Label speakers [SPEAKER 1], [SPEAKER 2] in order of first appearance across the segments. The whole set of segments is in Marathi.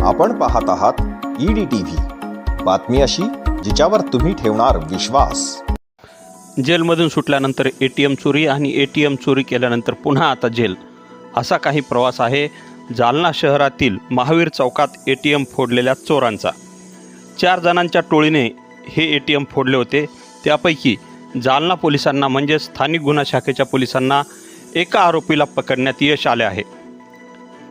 [SPEAKER 1] आपण पाहत आहात ईडी टी व्ही बातमी अशी जिच्यावर तुम्ही ठेवणार विश्वास.
[SPEAKER 2] जेलमधून सुटल्यानंतर ए टी एम चोरी आणि ए टी एम चोरी केल्यानंतर पुन्हा आता जेल. असा काही प्रवास आहे जालना शहरातील महावीर चौकात ए टी एम फोडलेल्या चोरांचा. चार जणांच्या टोळीने हे ए टी एम फोडले होते. त्यापैकी जालना पोलिसांना म्हणजे स्थानिक गुन्हा शाखेच्या पोलिसांना एका आरोपीला पकडण्यात यश आले आहे.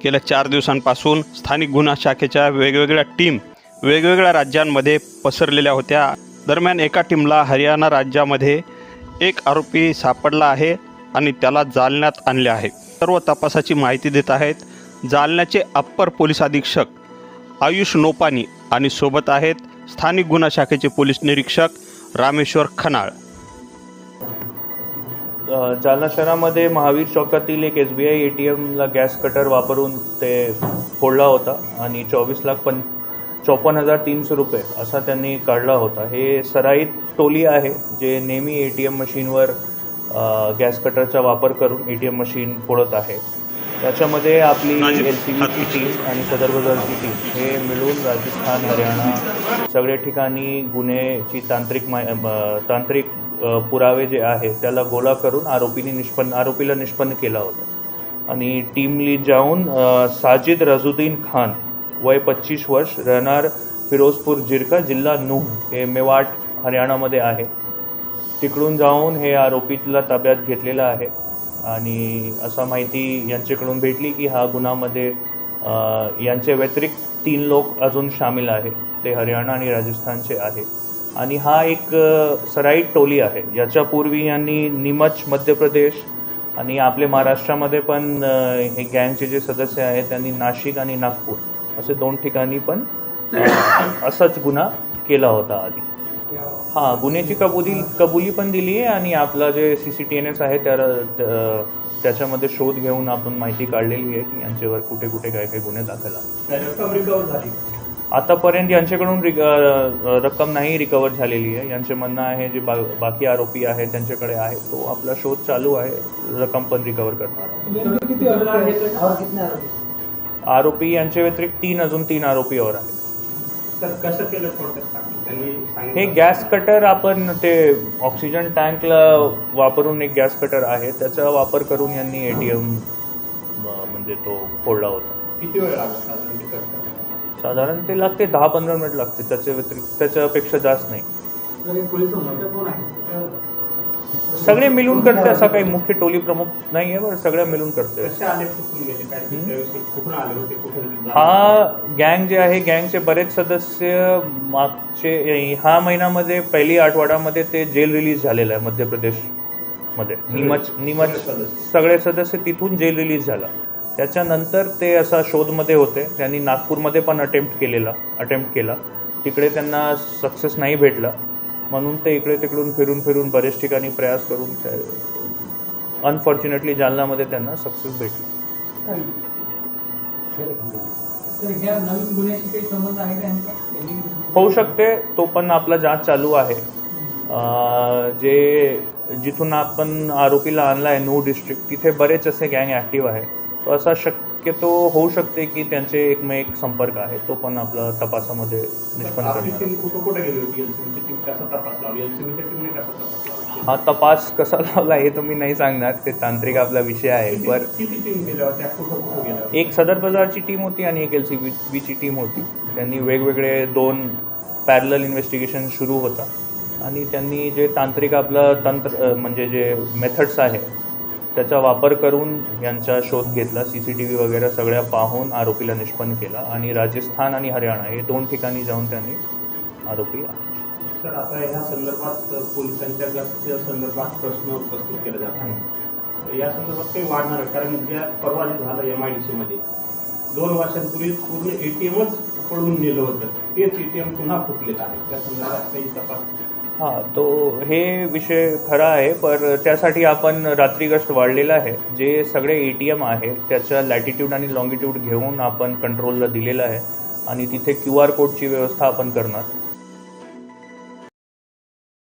[SPEAKER 2] गेल्या चार दिवसांपासून स्थानिक गुन्हा शाखेच्या वेगवेगळ्या टीम वेगवेगळ्या राज्यांमध्ये पसरलेल्या होत्या. दरम्यान एका टीमला हरियाणा राज्यामध्ये एक आरोपी सापडला आहे आणि त्याला जालन्यात आणले आहे. सर्व तपासाची माहिती देत आहेत. जालन्याचे अप्पर पोलीस अधीक्षक आयुष नोपानी आणि सोबत आहेत स्थानिक गुन्हा शाखेचे पोलीस निरीक्षक रामेश्वर खनाळ.
[SPEAKER 3] जालना शहरामध्ये महावीर चौकातील एक S B I A T एमला gas cutter वापरून ते फोडला होता आणि चोवीस लाख पं चोपन्न हजार तीनशे रुपये असा त्यांनी काढला होता. हे सराईत टोली आहे जे नेहमी ए टी एम मशीनवर गॅस कटरचा वापर करून ए टी एम मशीन फोडत आहे. त्याच्यामध्ये आपली एल सी बीची टीम आणि सदर बाजारची टीम हे मिळून राजस्थान हरियाणा सगळ्या ठिकाणी गुन्हेची तांत्रिक मा तांत्रिक पुरावे जे आहे त्याला गोळा करून आरोपीने निष्पन्न आरोपीला निष्पन्न केला होता. आणि टीमली जाऊन साजिद रजुद्दीन खान वय पच्चीस वर्ष राहणार फिरोजपूर जिरका जिल्हा नूह हे मेवाट हरियाणामध्ये आहे. तिकडून जाऊन हे आरोपीला ताब्यात घेतलेलं आहे. आणि असा माहिती यांच्याकडून भेटली की हा गुन्हामध्ये यांच्या यांचे व्यतिरिक्त तीन लोक अजून सामील आहे ते हरियाणा आणि राजस्थानचे आहेत. आणि हा एक सराईट सराईत टोली आहे याच्यापूर्वी यांनी निमच मध्य प्रदेश आणि आपले महाराष्ट्रामध्ये पण हे गँगचे जे सदस्य आहेत त्यांनी नाशिक आणि नागपूर असे दोन ठिकाणी पण असाच गुन्हा केला होता आधी. हां गुन्ह्याची कबुली कबुली पण दिली आहे आणि आपला जे C C T N S आहे त्या त्याच्यामध्ये शोध घेऊन आपण माहिती काढलेली आहे की यांच्यावर कुठे कुठे काय काय गुन्हे दाखल आहे आतापर्यंत यांच्याकडून रिक रक्कम नाही रिकवर झालेली आहे. यांचे म्हणणं आहे जे बा बाकी आरोपी आहे त्यांच्याकडे आहे तो आपला शोध चालू आहे रक्कम पण रिकवर करणार आहे.
[SPEAKER 4] किती आरोपी आहेत? और कितने आरोपी
[SPEAKER 3] आरोपी यांच्या व्यतिरिक्त तीन अजून तीन आरोपी और आहेत. हे गॅस कटर आपण ते ऑक्सिजन टँकला वापरून एक गॅस कटर आहे त्याचा वापर करून यांनी ए टी एम म्हणजे तो फोडला होता.
[SPEAKER 4] किती वेळ लागला साधारण ते
[SPEAKER 3] लागते दहा पंधरा मिनिट लागते त्याच्या व्यतिरिक्त त्याच्यापेक्षा जास्त नाही.
[SPEAKER 4] तर एक पोलीस संपर्क कोण आहे?
[SPEAKER 3] सगळे मिळून करते असा काही मुख्य टोली प्रमुख नाही आहे पण सगळ्या मिळून करते. हा गँग जे आहे गँगचे बरेच सदस्य मागचे ह्या महिन्यामध्ये पहिली आठवड्यामध्ये ते जेल रिलीज झालेलं आहे मध्य प्रदेशमध्ये निमच निमच.
[SPEAKER 4] सगळे सदस्य
[SPEAKER 3] तिथून जेल रिलीज झाला. त्याच्यानंतर ते असा शोधमध्ये होते. त्यांनी नागपूरमध्ये पण अटेम्प्ट केलेला अटेम्प्ट केला. तिकडे त्यांना सक्सेस नाही भेटला. म्हणून ते इकडे तिकडून फिरून फिरून बरेच ठिकाणी प्रयास करून अनफॉर्च्युनेटली जालन्यामध्ये त्यांना सक्सेस भेटली. होऊ शकते. तो पण आपला जांच चालू आहे. जे जिथून आपण आरोपीला आणला आहे नू डिस्ट्रिक्ट तिथे बरेच असे गँग ॲक्टिव्ह आहे असा शक्यतो होऊ शकते की त्यांचे एकमेक संपर्क आहे तो पण आपला तपासामध्ये निष्पन्न
[SPEAKER 4] तपास कसा लावला?
[SPEAKER 3] हा तपास कसा लावला हे तुम्ही नाही सांगणार ते तांत्रिक आपला विषय आहे पर एक सदर बाजारची टीम होती आणि एक एल सी बी बीची टीम होती. त्यांनी वेगवेगळे दोन पॅरल इन्व्हेस्टिगेशन सुरू होता. आणि त्यांनी जे तांत्रिक आपलं तंत्र म्हणजे जे मेथड्स आहे त्याचा वापर करून यांचा शोध घेतला सी सी टी व्ही वगैरे सगळ्या पाहून आरोपीला निष्पन्न केला आणि राजस्थान आणि हरियाणा हे दोन ठिकाणी जाऊन त्यांनी आरोपी
[SPEAKER 4] तर आता ह्या संदर्भात पोलिसांच्या गस्तीच्या संदर्भात प्रश्न उपस्थित केले जात आहे तर या संदर्भात काही वाढणार आहे कारण ज्या परवा झालं एम आय डी सीमध्ये दोन वर्षांपूर्वी पूर्ण ए टी एमच पडून गेलं होतं. तेच ए टी एम पुन्हा फुटलेलं आहे. त्या संदर्भात काही तपास
[SPEAKER 3] हां तो हे विषय खरा आहे पर त्यासाठी आपण रात्री गस्त वाढलेला आहे. जे सगळे ए टी एम आहे त्याच्या लॅटिट्यूड आणि लॉंगिट्यूड घेऊन आपण कंट्रोलला दिलेलं आहे. आणि तिथे क्यू आर कोडची व्यवस्था आपण करणार.